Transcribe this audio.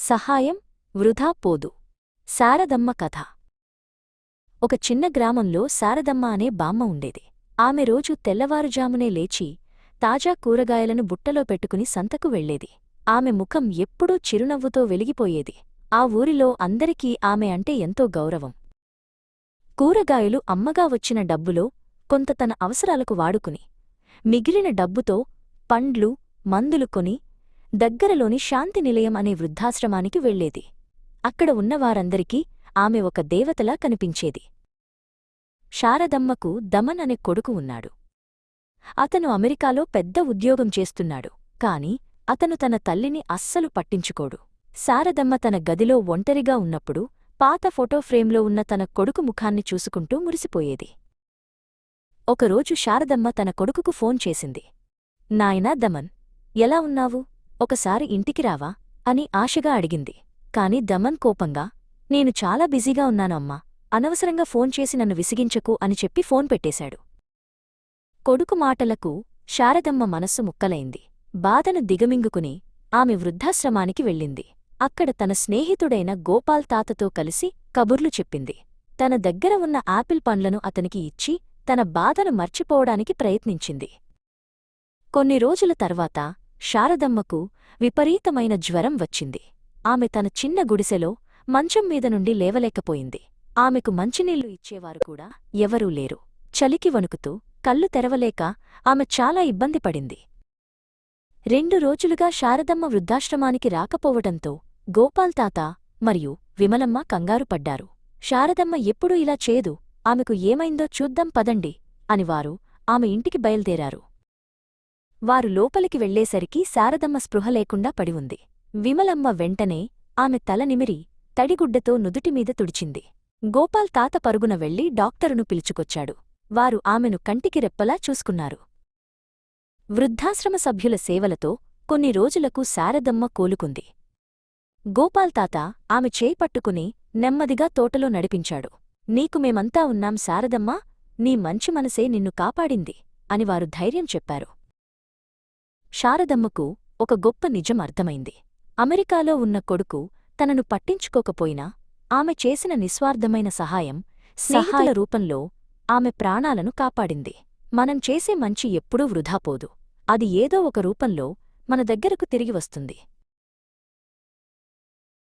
సహాయం వృధా పోదు. శారదమ్మ కథ. ఒక చిన్న గ్రామంలో శారదమ్మ అనే బామ్మ ఉండేది. ఆమె రోజు తెల్లవారుజామునే లేచి తాజా కూరగాయలను బుట్టలో పెట్టుకుని సంతకు వెళ్ళేది ఆమె ముఖం ఎప్పుడూ చిరునవ్వుతో వెలిగిపోయేది. ఆ ఊరిలో అందరికీ ఆమె అంటే ఎంతో గౌరవం. కూరగాయలు అమ్మగా వచ్చిన డబ్బులో కొంత తన అవసరాలకు వాడుకుని మిగిలిన డబ్బుతో పండ్లు మందులు కొని దగ్గరలోని శాంతి నిలయం అనే వృద్ధాశ్రమానికి వెళ్ళేది అక్కడ ఉన్నవారందరికీ ఆమె ఒక దేవతలా కనిపించేది. శారదమ్మకు దమన్ అనే కొడుకు ఉన్నాడు. అతను అమెరికాలో పెద్ద ఉద్యోగం చేస్తున్నాడు కాని అతను తన తల్లిని అస్సలు పట్టించుకోడు. శారదమ్మ తన గదిలో ఒంటరిగా ఉన్నప్పుడు పాత ఫోటో ఫ్రేమ్లో ఉన్న తన కొడుకు ముఖాన్ని చూసుకుంటూ మురిసిపోయేది. ఒకరోజు శారదమ్మ తన కొడుకుకు ఫోన్ చేసింది. నాయనా దమన్ ఎలా ఉన్నావు? ఒకసారి ఇంటికి రావా? అని ఆశగా అడిగింది. కాని దమన్ కోపంగా నేను చాలా బిజీగా ఉన్నాను అమ్మా. అనవసరంగా ఫోన్ చేసి నన్ను విసిగించకు అని చెప్పి ఫోన్ పెట్టేశాడు. కొడుకు మాటలకు శారదమ్మ మనస్సు ముక్కలైంది. బాధను దిగమింగుకుని ఆమె వృద్ధాశ్రమానికి వెళ్ళింది. అక్కడ తన స్నేహితుడైన గోపాల్ తాతతో కలిసి కబుర్లు చెప్పింది. తన దగ్గర ఉన్న ఆపిల్ పండ్లను అతనికి ఇచ్చి తన బాధను మర్చిపోవడానికి ప్రయత్నించింది. కొన్ని రోజుల తర్వాత శారదమ్మకు విపరీతమైన జ్వరం వచ్చింది. ఆమె తన చిన్న గుడిసెలో మంచం మీద నుండి లేవలేకపోయింది. ఆమెకు మంచినీళ్ళు ఇచ్చేవారు కూడా ఎవరూ లేరు. చలికి వణుకుతూ కళ్ళు తెరవలేక ఆమె చాలా ఇబ్బంది పడింది. రెండు రోజులుగా శారదమ్మ వృద్ధాశ్రమానికి రాకపోవటంతో గోపాల్ తాత మరియు విమలమ్మ కంగారు పడ్డారు. శారదమ్మ ఎప్పుడూ ఇలా చేయదు. ఆమెకు ఏమైందో చూద్దాం పదండి అని వారు ఆమె ఇంటికి బయల్దేరారు. వారు లోపలికి వెళ్ళేసరికి శారదమ్మ స్పృహ లేకుండా విమలమ్మ వెంటనే ఆమె తల నిమిరి తడిగుడ్డతో నుదుటిమీద తుడిచింది. గోపాల్ తాత పరుగున వెళ్ళి డాక్టరును పిలుచుకొచ్చాడు. వారు ఆమెను కంటికి రెప్పలా చూసుకున్నారు. వృద్ధాశ్రమ సభ్యుల సేవలతో కొన్ని రోజులకు శారదమ్మ కోలుకుంది. గోపాల్ తాత ఆమె చేయి పట్టుకుని నెమ్మదిగా తోటలో నడిపించాడు. నీకు మేమంతా ఉన్నాం శారదమ్మా నీ మంచి మనసే నిన్ను కాపాడింది అని వారు ధైర్యం చెప్పారు. శారదమ్మకు ఒక గొప్ప నిజం అర్థమైంది. అమెరికాలో ఉన్న కొడుకు తనను పట్టించుకోకపోయినా ఆమె చేసిన నిస్వార్థమైన సహాయం సహాయ రూపంలో ఆమె ప్రాణాలను కాపాడింది. మనం చేసే మంచి ఎప్పుడూ వృధాపోదు అది ఏదో ఒక రూపంలో మన దగ్గరకు తిరిగి వస్తుంది.